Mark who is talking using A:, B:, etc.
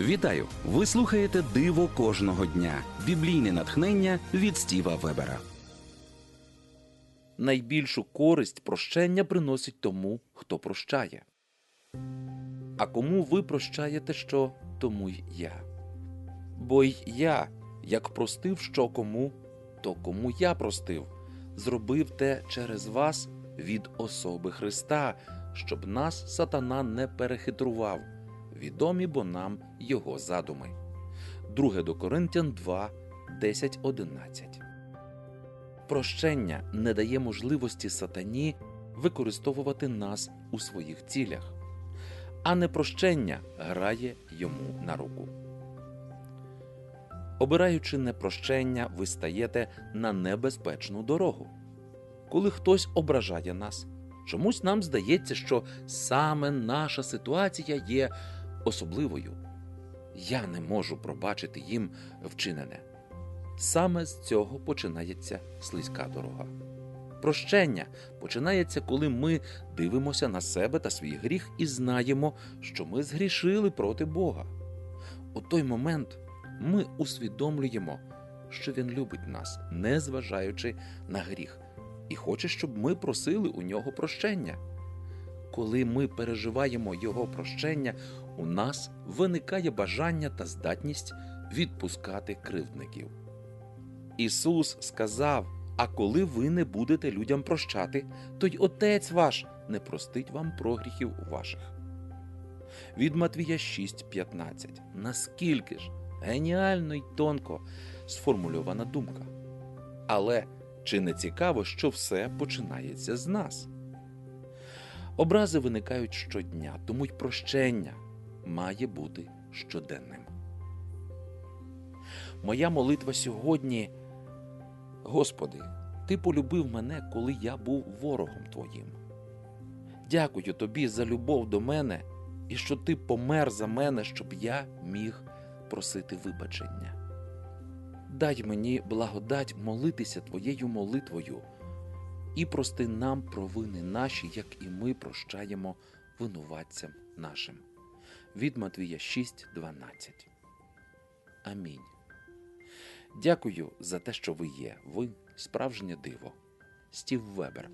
A: Вітаю! Ви слухаєте Диво кожного дня. Біблійне натхнення від Стіва Вебера.
B: найбільшу користь прощення приносить тому, хто прощає. А кому ви прощаєте що, тому й я. Бо й я, як простив що кому, то кому я простив, зробив те через вас від особи Христа, щоб нас сатана не перехитрував, відомі бо нам його задуми. 2 до Коринтян 2, 10, 11 Прощення не дає можливості сатані використовувати нас у своїх цілях, а непрощення грає йому на руку. Обираючи непрощення, ви стаєте на небезпечну дорогу. Коли хтось ображає нас, чомусь нам здається, що саме наша ситуація є особливою. Я не можу пробачити їм вчинене. Саме з цього починається слизька дорога. Прощення починається, коли ми дивимося на себе та свій гріх і знаємо, що ми згрішили проти Бога. У той момент ми усвідомлюємо, що Він любить нас, незважаючи на гріх, і хоче, щоб ми просили у нього прощення. Коли ми переживаємо Його прощення, у нас виникає бажання та здатність відпускати кривдників. Ісус сказав: А коли ви не будете людям прощати, то й Отець ваш не простить вам прогріхів ваших. Від Матвія 6.15. Наскільки ж геніально й тонко сформульована думка. Але чи не цікаво, що все починається з нас? Образи виникають щодня, тому й прощення має бути щоденним. Моя молитва сьогодні, Господи, Ти полюбив мене, коли я був ворогом Твоїм. Дякую Тобі за любов до мене і що Ти помер за мене, щоб я міг просити вибачення. Дай мені благодать молитися Твоєю молитвою і прости нам провини наші, як і ми прощаємо винуватцям нашим. Від Матвія 6.12. Амінь. Дякую за те, що ви є. Ви справжнє диво. Стів Вебер.